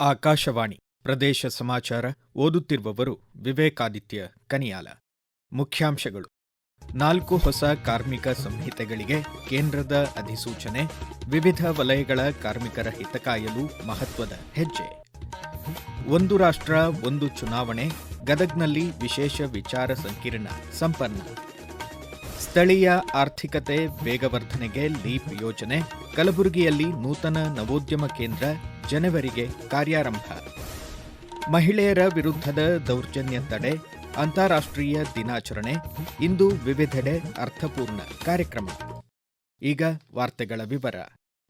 ಆಕಾಶವಾಣಿ ಪ್ರದೇಶ ಸಮಾಚಾರ ಓದುತ್ತಿರುವವರು ವಿವೇಕಾದಿತ್ಯ ಕನಿಯಾಲ. ಮುಖ್ಯಾಂಶಗಳು. ನಾಲ್ಕು ಹೊಸ ಕಾರ್ಮಿಕ ಸಂಹಿತೆಗಳಿಗೆ ಕೇಂದ್ರದ ಅಧಿಸೂಚನೆ, ವಿವಿಧ ವಲಯಗಳ ಕಾರ್ಮಿಕರ ಹಿತಕಾಯಲು ಮಹತ್ವದ ಹೆಜ್ಜೆ. ಒಂದು ರಾಷ್ಟ್ರ, ಒಂದು ಚುನಾವಣೆ, ಗದಗ್ನಲ್ಲಿ ವಿಶೇಷ ವಿಚಾರ ಸಂಕಿರಣ ಸಂಪನ್ನ. ಸ್ಥಳೀಯ ಆರ್ಥಿಕತೆ ವೇಗವರ್ಧನೆಗೆ ಲೀಪ್ ಯೋಜನೆ, ಕಲಬುರಗಿಯಲ್ಲಿ ನೂತನ ನವೋದ್ಯಮ ಕೇಂದ್ರ ಜನವರಿಗೆ ಕಾರ್ಯಾರಂಭ. ಮಹಿಳೆಯರ ವಿರುದ್ಧದ ದೌರ್ಜನ್ಯ ತಡೆ, ಅಂತಾರಾಷ್ಟ್ರೀಯ ದಿನಾಚರಣೆ, ಇಂದು ವಿವಿಧೆಡೆ ಅರ್ಥಪೂರ್ಣ ಕಾರ್ಯಕ್ರಮ. ಈಗ ವಾರ್ತೆಗಳ ವಿವರ.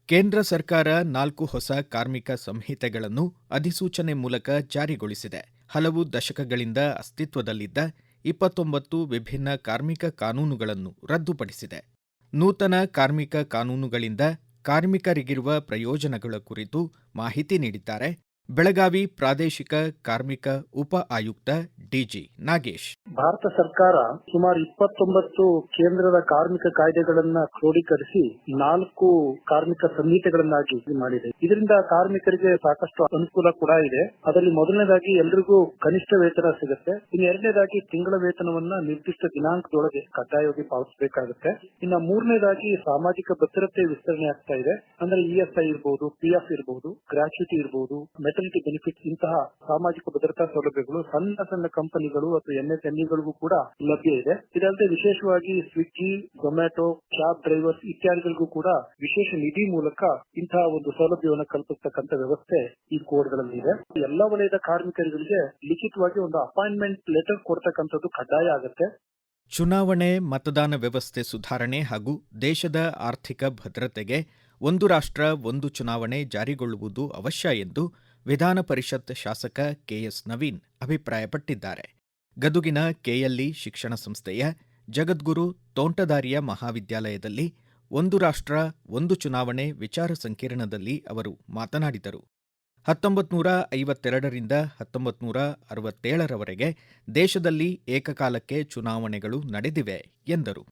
ಕೇಂದ್ರ ಸರ್ಕಾರ ನಾಲ್ಕು ಹೊಸ ಕಾರ್ಮಿಕ ಸಂಹಿತೆಗಳನ್ನು ಅಧಿಸೂಚನೆ ಮೂಲಕ ಜಾರಿಗೊಳಿಸಿದೆ. ಹಲವು ದಶಕಗಳಿಂದ ಅಸ್ತಿತ್ವದಲ್ಲಿದ್ದ ಇಪ್ಪತ್ತೊಂಬತ್ತು ವಿಭಿನ್ನ ಕಾರ್ಮಿಕ ಕಾನೂನುಗಳನ್ನು ರದ್ದುಪಡಿಸಿದೆ. ನೂತನ ಕಾರ್ಮಿಕ ಕಾನೂನುಗಳಿಂದ ಕಾರ್ಮಿಕರಿಗಿರುವ ಪ್ರಯೋಜನಗಳ ಕುರಿತು ಮಾಹಿತಿ ನೀಡಿದ್ದಾರೆ. ಬೆಳಗಾವಿ ಪ್ರಾದೇಶಿಕ ಕಾರ್ಮಿಕ ಉಪ ಆಯುಕ್ತ ಡಿಜಿ ನಾಗೇಶ್. ಭಾರತ ಸರ್ಕಾರ ಸುಮಾರು ಇಪ್ಪತ್ತೊಂಬತ್ತು ಕೇಂದ್ರದ ಕಾರ್ಮಿಕ ಕಾಯ್ದೆಗಳನ್ನ ಕ್ರೋಢೀಕರಿಸಿ ನಾಲ್ಕು ಕಾರ್ಮಿಕ ಸಂಹಿತೆಗಳನ್ನಾಗಿ ಮಾಡಿದೆ. ಇದರಿಂದ ಕಾರ್ಮಿಕರಿಗೆ ಸಾಕಷ್ಟು ಅನುಕೂಲ ಕೂಡ ಇದೆ. ಅದರಲ್ಲಿ ಮೊದಲನೇದಾಗಿ ಎಲ್ರಿಗೂ ಕನಿಷ್ಠ ವೇತನ ಸಿಗುತ್ತೆ. ಇನ್ನು ಎರಡನೇದಾಗಿ ತಿಂಗಳ ವೇತನವನ್ನ ನಿರ್ದಿಷ್ಟ ದಿನಾಂಕದೊಳಗೆ ಕಡ್ಡಾಯವಾಗಿ ಪಾವತಿಸಬೇಕಾಗುತ್ತೆ. ಇನ್ನು ಮೂರನೇದಾಗಿ ಸಾಮಾಜಿಕ ಭದ್ರತೆ ವಿಸ್ತರಣೆ ಆಗ್ತಾ ಇದೆ. ಅಂದ್ರೆ ಇಎಸ್ಐ ಇರಬಹುದು ಪಿಎಫ್ ಇರಬಹುದು ಗ್ರಾಚ್ಯುಟಿ ಇರಬಹುದು ಮೆಟರ್ನಿಟಿ ಬೆನಿಫಿಟ್ ಇಂತಹ ಸಾಮಾಜಿಕ ಭದ್ರತಾ ಸೌಲಭ್ಯಗಳು ಸಣ್ಣ ಸಣ್ಣ ಕಂಪನಿಗಳು ಅಥವಾ ಎಂಎಸ್ಎಂಇಗಳಿಗೂ ಕೂಡ ಲಭ್ಯ ಇದೆ. ಇದಲ್ಲದೆ ವಿಶೇಷವಾಗಿ ಸ್ವಿಗ್ಗಿ ಜೊಮ್ಯಾಟೊ ಕ್ಯಾಬ್ ಡ್ರೈವರ್ಸ್ ಇತ್ಯಾದಿಗಳಿಗೂ ಕೂಡ ವಿಶೇಷ ನಿಧಿ ಮೂಲಕ ಇಂತಹ ಒಂದು ಸೌಲಭ್ಯವನ್ನು ಕಲ್ಪಿಸತಕ್ಕಂತ ವ್ಯವಸ್ಥೆ ಈ ಕೋಡ್ಗಳಲ್ಲಿ ಇದೆ. ಎಲ್ಲ ವಲಯದ ಕಾರ್ಮಿಕರಿಗೆ ಲಿಖಿತವಾಗಿ ಒಂದು ಅಪಾಯಿಂಟ್ಮೆಂಟ್ ಲೆಟರ್ ಕೊಡ್ತಕ್ಕಂಥದ್ದು ಕಡ್ಡಾಯ ಆಗುತ್ತೆ. ಚುನಾವಣೆ, ಮತದಾನ ವ್ಯವಸ್ಥೆ ಸುಧಾರಣೆ ಹಾಗೂ ದೇಶದ ಆರ್ಥಿಕ ಭದ್ರತೆಗೆ ಒಂದು ರಾಷ್ಟ್ರ, ಒಂದು ಚುನಾವಣೆ ಜಾರಿಗೊಳ್ಳುವುದು ಅವಶ್ಯ ಎಂದು ವಿಧಾನ ಪರಿಷತ್ ಶಾಸಕ ಕೆಎಸ್ ನವೀನ್ ಅಭಿಪ್ರಾಯಪಟ್ಟಿದ್ದಾರೆ. ಗದುಗಿನ ಕೆಎಲ್ಇ ಶಿಕ್ಷಣ ಸಂಸ್ಥೆಯ ಜಗದ್ಗುರು ತೋಂಟದಾರಿಯ ಮಹಾವಿದ್ಯಾಲಯದಲ್ಲಿ ಒಂದು ರಾಷ್ಟ್ರ, ಒಂದು ಚುನಾವಣೆ ವಿಚಾರ ಸಂಕಿರಣದಲ್ಲಿ ಅವರು ಮಾತನಾಡಿದರು. ಹತ್ತೊಂಬತ್ತು ನೂರ ಐವತ್ತೆರಡರಿಂದ ಹತ್ತೊಂಬತ್ತು ನೂರ ಅರವತ್ತೇಳರವರೆಗೆ ದೇಶದಲ್ಲಿ ಏಕಕಾಲಕ್ಕೆ ಚುನಾವಣೆಗಳು ನಡೆದಿವೆ, ಎಂದರು.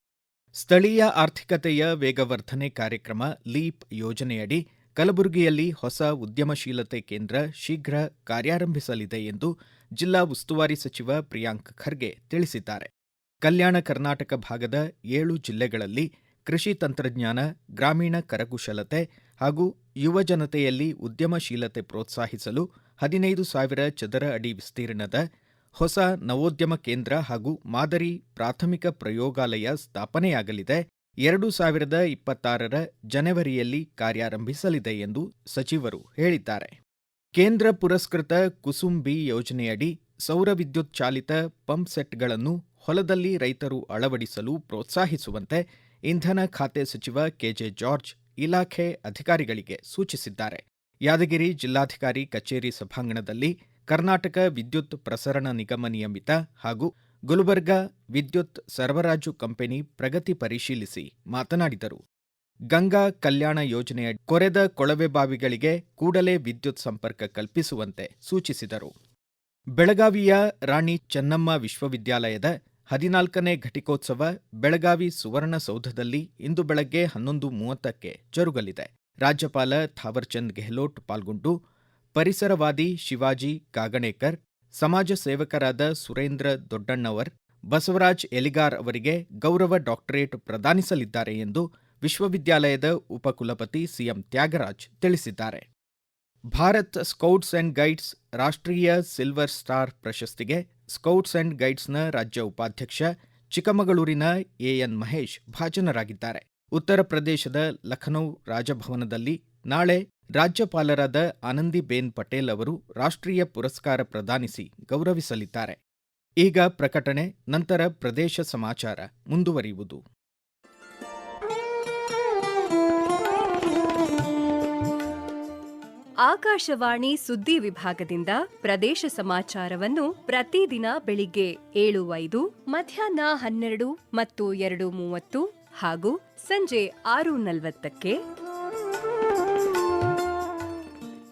ಸ್ಥಳೀಯ ಆರ್ಥಿಕತೆಯ ವೇಗವರ್ಧನೆ ಕಾರ್ಯಕ್ರಮ ಲೀಪ್ ಯೋಜನೆಯಡಿ ಕಲಬುರಗಿಯಲ್ಲಿ ಹೊಸ ಉದ್ಯಮಶೀಲತೆ ಕೇಂದ್ರ ಶೀಘ್ರ ಕಾರ್ಯಾರಂಭಿಸಲಿದೆ ಎಂದು ಜಿಲ್ಲಾ ಉಸ್ತುವಾರಿ ಸಚಿವ ಪ್ರಿಯಾಂಕ್ ಖರ್ಗೆ ತಿಳಿಸಿದ್ದಾರೆ. ಕಲ್ಯಾಣ ಕರ್ನಾಟಕ ಭಾಗದ ಏಳು ಜಿಲ್ಲೆಗಳಲ್ಲಿ ಕೃಷಿ ತಂತ್ರಜ್ಞಾನ, ಗ್ರಾಮೀಣ ಕರಕುಶಲತೆ ಹಾಗೂ ಯುವ ಜನತೆಯಲ್ಲಿ ಉದ್ಯಮಶೀಲತೆ ಪ್ರೋತ್ಸಾಹಿಸಲು ಹದಿನೈದು ಸಾವಿರ ಚದರ ಅಡಿ ವಿಸ್ತೀರ್ಣದ ಹೊಸ ನವೋದ್ಯಮ ಕೇಂದ್ರ ಹಾಗೂ ಮಾದರಿ ಪ್ರಾಥಮಿಕ ಪ್ರಯೋಗಾಲಯ ಸ್ಥಾಪನೆಯಾಗಲಿದೆ. ಎರಡು ಸಾವಿರದ ಇಪ್ಪತ್ತಾರರ ಜನವರಿಯಲ್ಲಿ ಕಾರ್ಯಾರಂಭಿಸಲಿದೆ ಎಂದು ಸಚಿವರು ಹೇಳಿದ್ದಾರೆ. ಕೇಂದ್ರ ಪುರಸ್ಕೃತ ಕುಸುಂಬಿ ಯೋಜನೆಯಡಿ ಸೌರ ವಿದ್ಯುತ್ ಚಾಲಿತ ಪಂಪ್ ಸೆಟ್ಗಳನ್ನು ಹೊಲದಲ್ಲಿ ರೈತರು ಅಳವಡಿಸಲು ಪ್ರೋತ್ಸಾಹಿಸುವಂತೆ ಇಂಧನ ಖಾತೆ ಸಚಿವ ಕೆಜೆ ಜಾರ್ಜ್ ಇಲಾಖೆ ಅಧಿಕಾರಿಗಳಿಗೆ ಸೂಚಿಸಿದ್ದಾರೆ. ಯಾದಗಿರಿ ಜಿಲ್ಲಾಧಿಕಾರಿ ಕಚೇರಿ ಸಭಾಂಗಣದಲ್ಲಿ ಕರ್ನಾಟಕ ವಿದ್ಯುತ್ ಪ್ರಸರಣ ನಿಗಮ ನಿಯಮಿತ ಹಾಗೂ ಗುಲ್ಬರ್ಗಾ ವಿದ್ಯುತ್ ಸರಬರಾಜು ಕಂಪನಿ ಪ್ರಗತಿ ಪರಿಶೀಲಿಸಿ ಮಾತನಾಡಿದರು. ಗಂಗಾ ಕಲ್ಯಾಣ ಯೋಜನೆಯ ಕೊರೆದ ಕೊಳವೆ ಬಾವಿಗಳಿಗೆ ಕೂಡಲೇ ವಿದ್ಯುತ್ ಸಂಪರ್ಕ ಕಲ್ಪಿಸುವಂತೆ ಸೂಚಿಸಿದರು. ಬೆಳಗಾವಿಯ ರಾಣಿ ಚೆನ್ನಮ್ಮ ವಿಶ್ವವಿದ್ಯಾಲಯದ ಹದಿನಾಲ್ಕನೇ ಘಟಿಕೋತ್ಸವ ಬೆಳಗಾವಿ ಸುವರ್ಣಸೌಧದಲ್ಲಿ ಇಂದು ಬೆಳಗ್ಗೆ ಹನ್ನೊಂದು ಮೂವತ್ತಕ್ಕೆ ಜರುಗಲಿದೆ. ರಾಜ್ಯಪಾಲ ಥಾವರ್ಚಂದ್ ಗೆಹ್ಲೋಟ್ ಪಾಲ್ಗೊಂಡು ಪರಿಸರವಾದಿ ಶಿವಾಜಿ ಕಾಗಣೇಕರ್ ಸಮಾಜ ಸೇವಕರಾದ ಸುರೇಂದ್ರ ದೊಡ್ಡಣ್ಣವರ್, ಬಸವರಾಜ್ ಎಲಿಗಾರ್ ಅವರಿಗೆ ಗೌರವ ಡಾಕ್ಟರೇಟ್ ಪ್ರದಾನಿಸಲಿದ್ದಾರೆ ಎಂದು ವಿಶ್ವವಿದ್ಯಾಲಯದ ಉಪಕುಲಪತಿ ಸಿಎಂ ತ್ಯಾಗರಾಜ್ ತಿಳಿಸಿದ್ದಾರೆ. ಭಾರತ್ ಸ್ಕೌಟ್ಸ್ ಅಂಡ್ ಗೈಡ್ಸ್ ರಾಷ್ಟ್ರೀಯ ಸಿಲ್ವರ್ ಸ್ಟಾರ್ ಪ್ರಶಸ್ತಿಗೆ ಸ್ಕೌಟ್ಸ್ ಅಂಡ್ ಗೈಡ್ಸ್ನ ರಾಜ್ಯ ಉಪಾಧ್ಯಕ್ಷ ಚಿಕ್ಕಮಗಳೂರಿನ ಎಎನ್ ಮಹೇಶ್ ಭಾಜನರಾಗಿದ್ದಾರೆ. ಉತ್ತರ ಪ್ರದೇಶದ ಲಖನೌ ರಾಜಭವನದಲ್ಲಿ ನಾಳೆ ರಾಜ್ಯಪಾಲರಾದ ಆನಂದಿಬೇನ್ ಪಟೇಲ್ ಅವರು ರಾಷ್ಟ್ರೀಯ ಪುರಸ್ಕಾರ ಪ್ರದಾನಿಸಿ ಗೌರವಿಸಲಿದ್ದಾರೆ. ಈಗ ಪ್ರಕಟಣೆ, ನಂತರ ಪ್ರದೇಶ ಸಮಾಚಾರ, ಮುಂದುವರಿಯುವುದು. ಆಕಾಶವಾಣಿ ಸುದ್ದಿ ವಿಭಾಗದಿಂದ ಪ್ರದೇಶ ಸಮಾಚಾರವನ್ನು ಪ್ರತಿದಿನ ಬೆಳಿಗ್ಗೆ ಏಳು ಐದು ಮಧ್ಯಾಹ್ನ ಹನ್ನೆರಡು ಮತ್ತು ಎರಡು ಮೂವತ್ತು ಹಾಗೂ ಸಂಜೆ ಆರು ನಲವತ್ತಕ್ಕೆ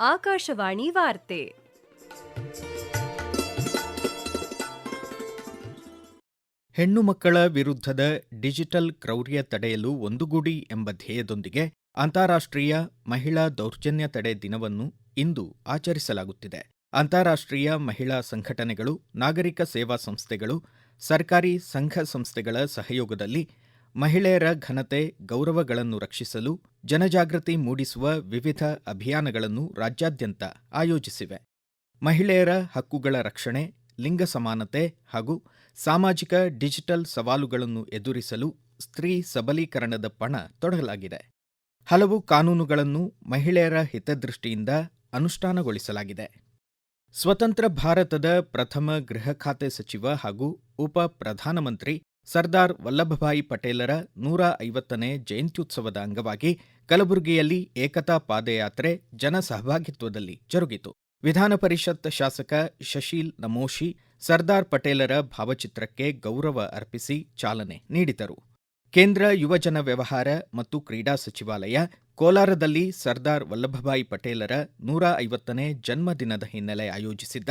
ಆಕಾಶವಾಣಿ ವಾರ್ತೆ. ಹೆಣ್ಣು ಮಕ್ಕಳ ವಿರುದ್ಧದ ಡಿಜಿಟಲ್ ಕ್ರೌರ್ಯ ತಡೆಯಲು ಒಂದುಗೂಡಿ ಎಂಬ ಧ್ಯೇಯದೊಂದಿಗೆ ಅಂತಾರಾಷ್ಟ್ರೀಯ ಮಹಿಳಾ ದೌರ್ಜನ್ಯ ತಡೆ ದಿನವನ್ನು ಇಂದು ಆಚರಿಸಲಾಗುತ್ತಿದೆ. ಅಂತಾರಾಷ್ಟ್ರೀಯ ಮಹಿಳಾ ಸಂಘಟನೆಗಳು, ನಾಗರಿಕ ಸೇವಾ ಸಂಸ್ಥೆಗಳು, ಸರ್ಕಾರಿ ಸಂಘ ಸಂಸ್ಥೆಗಳ ಸಹಯೋಗದಲ್ಲಿ ಮಹಿಳೆಯರ ಘನತೆ, ಗೌರವಗಳನ್ನು ರಕ್ಷಿಸಲು ಜನಜಾಗೃತಿ ಮೂಡಿಸುವ ವಿವಿಧ ಅಭಿಯಾನಗಳನ್ನು ರಾಜ್ಯಾದ್ಯಂತ ಆಯೋಜಿಸಿವೆ. ಮಹಿಳೆಯರ ಹಕ್ಕುಗಳ ರಕ್ಷಣೆ, ಲಿಂಗ ಸಮಾನತೆ ಹಾಗೂ ಸಾಮಾಜಿಕ ಡಿಜಿಟಲ್ ಸವಾಲುಗಳನ್ನು ಎದುರಿಸಲು ಸ್ತ್ರೀ ಸಬಲೀಕರಣದ ಪಣ ತೊಡಲಾಗಿದೆ. ಹಲವು ಕಾನೂನುಗಳನ್ನು ಮಹಿಳೆಯರ ಹಿತದೃಷ್ಟಿಯಿಂದ ಅನುಷ್ಠಾನಗೊಳಿಸಲಾಗಿದೆ. ಸ್ವತಂತ್ರ ಭಾರತದ ಪ್ರಥಮ ಗೃಹ ಖಾತೆ ಸಚಿವ ಹಾಗೂ ಉಪ ಪ್ರಧಾನಮಂತ್ರಿ ಸರ್ದಾರ್ ವಲ್ಲಭಭಾಯಿ ಪಟೇಲರ ನೂರ ಐವತ್ತನೇ ಜಯಂತ್ಯುತ್ಸವದ ಅಂಗವಾಗಿ ಕಲಬುರಗಿಯಲ್ಲಿ ಏಕತಾ ಪಾದಯಾತ್ರೆ ಜನ ಸಹಭಾಗಿತ್ವದಲ್ಲಿ ಜರುಗಿತು. ವಿಧಾನ ಪರಿಷತ್ ಶಾಸಕ ಶಶೀಲ್ ನಮೋಶಿ ಸರ್ದಾರ್ ಪಟೇಲರ ಭಾವಚಿತ್ರಕ್ಕೆ ಗೌರವ ಅರ್ಪಿಸಿ ಚಾಲನೆ ನೀಡಿದರು. ಕೇಂದ್ರ ಯುವಜನ ವ್ಯವಹಾರ ಮತ್ತು ಕ್ರೀಡಾ ಸಚಿವಾಲಯ ಕೋಲಾರದಲ್ಲಿ ಸರ್ದಾರ್ ವಲ್ಲಭಭಾಯಿ ಪಟೇಲರ ನೂರ ಐವತ್ತನೇ ಜನ್ಮದಿನದ ಹಿನ್ನೆಲೆ ಆಯೋಜಿಸಿದ್ದ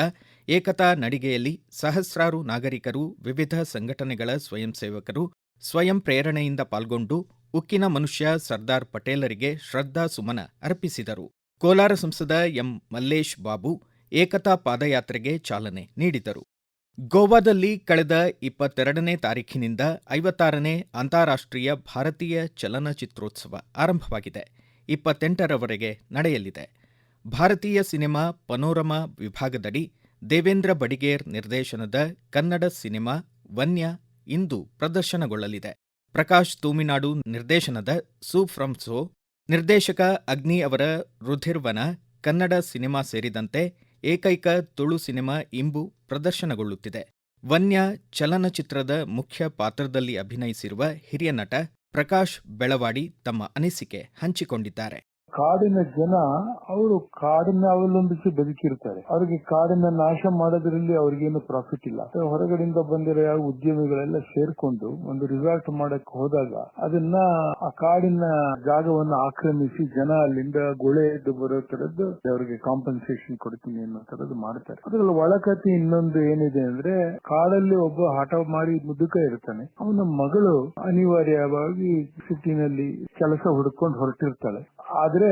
ಏಕತಾ ನಡಿಗೆಯಲ್ಲಿ ಸಹಸ್ರಾರು ನಾಗರಿಕರು, ವಿವಿಧ ಸಂಘಟನೆಗಳ ಸ್ವಯಂ ಸೇವಕರು ಸ್ವಯಂ ಪ್ರೇರಣೆಯಿಂದ ಪಾಲ್ಗೊಂಡು ಉಕ್ಕಿನ ಮನುಷ್ಯ ಸರ್ದಾರ್ ಪಟೇಲರಿಗೆ ಶ್ರದ್ಧಾ ಸುಮನ ಅರ್ಪಿಸಿದರು. ಕೋಲಾರ ಸಂಸದ ಎಂ ಮಲ್ಲೇಶ್ ಬಾಬು ಏಕತಾ ಪಾದಯಾತ್ರೆಗೆ ಚಾಲನೆ ನೀಡಿದರು. ಗೋವಾದಲ್ಲಿ ಕಳೆದ ಇಪ್ಪತ್ತೆರಡನೇ ತಾರೀಖಿನಿಂದ ಐವತ್ತಾರನೇ ಅಂತಾರಾಷ್ಟ್ರೀಯ ಭಾರತೀಯ ಚಲನಚಿತ್ರೋತ್ಸವ ಆರಂಭವಾಗಿದೆ. ಇಪ್ಪತ್ತೆಂಟರವರೆಗೆ ನಡೆಯಲಿದೆ. ಭಾರತೀಯ ಸಿನಿಮಾ ಪನೋರಮಾ ವಿಭಾಗದಡಿ ದೇವೇಂದ್ರ ಬಡಿಗೇರ್ ನಿರ್ದೇಶನದ ಕನ್ನಡ ಸಿನಿಮಾ ವನ್ಯ ಇಂದು ಪ್ರದರ್ಶನಗೊಳ್ಳಲಿದೆ. ಪ್ರಕಾಶ್ ತೂಮಿನಾಡು ನಿರ್ದೇಶನದ ಸೂ ಫ್ರಮ್ ಸೋ, ನಿರ್ದೇಶಕ ಅಗ್ನಿ ಅವರ ರುಧಿರ್ವನ ಕನ್ನಡ ಸಿನಿಮಾ ಸೇರಿದಂತೆ ಏಕೈಕ ತುಳು ಸಿನಿಮಾ ಇಂಬು ಪ್ರದರ್ಶನಗೊಳ್ಳುತ್ತಿದೆ. ವನ್ಯ ಚಲನಚಿತ್ರದ ಮುಖ್ಯ ಪಾತ್ರದಲ್ಲಿ ಅಭಿನಯಿಸಿರುವ ಹಿರಿಯ ನಟ ಪ್ರಕಾಶ್ ಬೆಳವಾಡಿ ತಮ್ಮ ಅನಿಸಿಕೆ ಹಂಚಿಕೊಂಡಿದ್ದಾರೆ. ಕಾಡಿನ ಜನ ಅವರು ಕಾಡನ್ನ ಅವಲಂಬಿಸಿ ಬದುಕಿರ್ತಾರೆ. ಅವರಿಗೆ ಕಾಡನ್ನ ನಾಶ ಮಾಡೋದ್ರಲ್ಲಿ ಅವ್ರಿಗೇನು ಪ್ರಾಫಿಟ್ ಇಲ್ಲ. ಹೊರಗಡೆಯಿಂದ ಬಂದಿರೋ ಯಾವ ಉದ್ಯಮಿಗಳೆಲ್ಲ ಸೇರ್ಕೊಂಡು ಒಂದು ರಿಸಾರ್ಟ್ ಮಾಡಕ್ ಹೋದಾಗ ಅದನ್ನ ಆ ಕಾಡಿನ ಜಾಗವನ್ನು ಆಕ್ರಮಿಸಿ ಜನ ಅಲ್ಲಿಂದ ಗೊಳೆ ಎದ್ದು ಬರೋ ತರದ್ದು ಅವರಿಗೆ ಕಾಂಪನ್ಸೇಷನ್ ಕೊಡ್ತೀನಿ ಅನ್ನೋ ತರದ್ದು ಮಾಡ್ತಾರೆ. ಅದ್ರಲ್ಲಿ ಒಳಕತಿ ಇನ್ನೊಂದು ಏನಿದೆ ಅಂದ್ರೆ ಕಾಡಲ್ಲಿ ಒಬ್ಬ ಹಠ ಮಾಡಿ ಮುದುಕ ಇರ್ತಾನೆ. ಅವನ ಮಗಳು ಅನಿವಾರ್ಯವಾಗಿ ಸಿಟಿನಲ್ಲಿ ಕೆಲಸ ಹುಡ್ಕೊಂಡು ಹೊರಟಿರ್ತಾಳೆ. ಆದ್ರೆ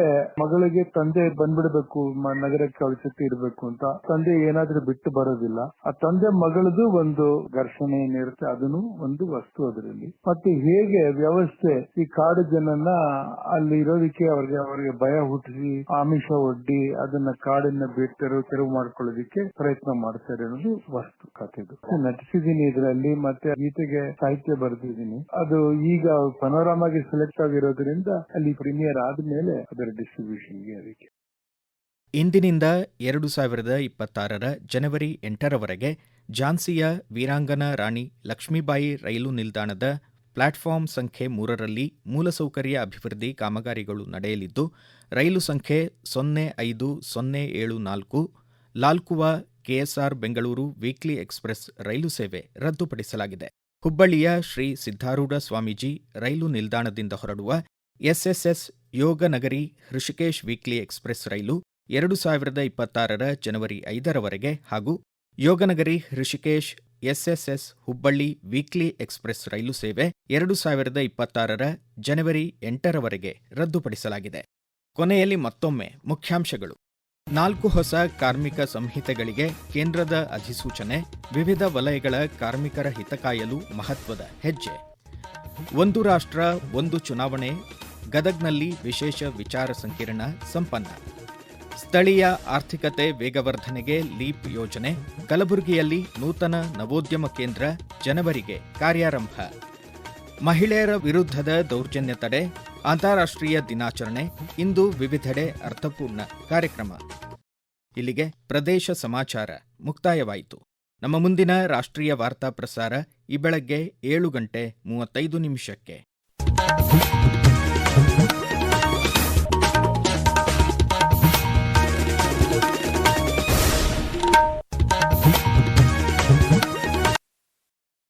ಮಗಳಿಗೆ ತಂದೆ ಬಂದ್ಬಿಡ್ಬೇಕು ನಗರಕ್ಕೆ ಅವಳ ಇರ್ಬೇಕು ಅಂತ. ತಂದೆ ಏನಾದ್ರೂ ಬಿಟ್ಟು ಬರೋದಿಲ್ಲ. ಆ ತಂದೆ ಮಗಳದು ಒಂದು ಘರ್ಷಣೆ ಏನಿರುತ್ತೆ, ಅದನ್ನು ಒಂದು ವಸ್ತು ಅದರಲ್ಲಿ. ಮತ್ತೆ ಹೇಗೆ ವ್ಯವಸ್ಥೆ, ಈ ಕಾಡು ಜನನ್ನ ಅಲ್ಲಿ ಇರೋದಕ್ಕೆ ಅವ್ರಿಗೆ ಅವ್ರಿಗೆ ಭಯ ಹುಟ್ಟಿಸಿ, ಆಮಿಷ ಒಡ್ಡಿ ಅದನ್ನ ಕಾಡನ್ನ ಬಿಟ್ಟರು ತೆರವು ಮಾಡ್ಕೊಳ್ಳೋದಿಕ್ಕೆ ಪ್ರಯತ್ನ ಮಾಡ್ತಾರೆ ಅನ್ನೋದು ವಸ್ತು ಕಥೆದು. ನಟಿಸಿದೀನಿ ಇದರಲ್ಲಿ, ಮತ್ತೆ ಗೀತೆಗೆ ಸಾಹಿತ್ಯ ಬರೆದಿದ್ದೀನಿ. ಅದು ಈಗ ಪನೋರಾಮಾಗೆ ಸೆಲೆಕ್ಟ್ ಆಗಿರೋದ್ರಿಂದ ಅಲ್ಲಿ ಪ್ರೀಮಿಯರ್ ಆದ್ಮೇಲೆ ಅದರ ಡಿಸ್ಟ್ರಿಬ್ಯೂಷನ್ಗೆ ಅದಕ್ಕೆ. ಇಂದಿನಿಂದ ಎರಡು ಸಾವಿರದ ಇಪ್ಪತ್ತಾರರ ಜನವರಿ ಎಂಟರವರೆಗೆ ಝಾನ್ಸಿಯ ವೀರಾಂಗನ ರಾಣಿ ಲಕ್ಷ್ಮೀಬಾಯಿ ರೈಲು ನಿಲ್ದಾಣದ ಪ್ಲಾಟ್ಫಾರ್ಮ್ ಸಂಖ್ಯೆ ಮೂರರಲ್ಲಿ ಮೂಲಸೌಕರ್ಯ ಅಭಿವೃದ್ಧಿ ಕಾಮಗಾರಿಗಳು ನಡೆಯಲಿದ್ದು, ರೈಲು ಸಂಖ್ಯೆ ಸೊನ್ನೆ ಐದು ಸೊನ್ನೆ ಏಳು ನಾಲ್ಕು, Lalkuan KSR Bengaluru weekly express ರೈಲು ಸೇವೆ ರದ್ದುಪಡಿಸಲಾಗಿದೆ. ಹುಬ್ಬಳ್ಳಿಯ ಶ್ರೀ ಸಿದ್ಧಾರೂಢ ಸ್ವಾಮೀಜಿ ರೈಲು ನಿಲ್ದಾಣದಿಂದ ಹೊರಡುವ SSS Yoganagari Rishikesh weekly express ರೈಲು ಎರಡು ಸಾವಿರದ ಇಪ್ಪತ್ತಾರರ ಜನವರಿ ಐದರವರೆಗೆ ಹಾಗೂ Yoganagari Rishikesh SSS Hubballi weekly express ರೈಲು ಸೇವೆ ಎರಡು ಸಾವಿರದ ಇಪ್ಪತ್ತಾರರ ಜನವರಿ ಎಂಟರವರೆಗೆ ರದ್ದುಪಡಿಸಲಾಗಿದೆ. ಕೊನೆಯಲ್ಲಿ ಮತ್ತೊಮ್ಮೆ ಮುಖ್ಯಾಂಶಗಳು. ನಾಲ್ಕು ಹೊಸ ಕಾರ್ಮಿಕ ಸಂಹಿತೆಗಳಿಗೆ ಕೇಂದ್ರದ ಅಧಿಸೂಚನೆ, ವಿವಿಧ ವಲಯಗಳ ಕಾರ್ಮಿಕರ ಹಿತಕಾಯಲು ಮಹತ್ವದ ಹೆಜ್ಜೆ. ಒಂದು ರಾಷ್ಟ್ರ, ಒಂದು ಚುನಾವಣೆ ಗದಗ್ನಲ್ಲಿ ವಿಶೇಷ ವಿಚಾರ ಸಂಕಿರಣ ಸಂಪನ್ನ. ಸ್ಥಳೀಯ ಆರ್ಥಿಕತೆ ವೇಗವರ್ಧನೆಗೆ ಲೀಪ್ ಯೋಜನೆ, ಕಲಬುರಗಿಯಲ್ಲಿ ನೂತನ ನವೋದ್ಯಮ ಕೇಂದ್ರ ಜನವರಿಗೆ ಕಾರ್ಯಾರಂಭ. ಮಹಿಳೆಯರ ವಿರುದ್ಧದ ದೌರ್ಜನ್ಯ ತಡೆ, ಅಂತಾರಾಷ್ಟ್ರೀಯ ದಿನಾಚರಣೆ, ಇಂದು ವಿವಿಧೆಡೆ ಅರ್ಥಪೂರ್ಣ ಕಾರ್ಯಕ್ರಮ. ಇಲ್ಲಿಗೆ ಪ್ರದೇಶ ಸಮಾಚಾರ ಮುಕ್ತಾಯವಾಯಿತು. ನಮ್ಮ ಮುಂದಿನ ರಾಷ್ಟ್ರೀಯ ವಾರ್ತಾ ಪ್ರಸಾರ ಈ ಬೆಳಗ್ಗೆ ಏಳು ಗಂಟೆ ಮೂವತ್ತೈದು ನಿಮಿಷಕ್ಕೆ.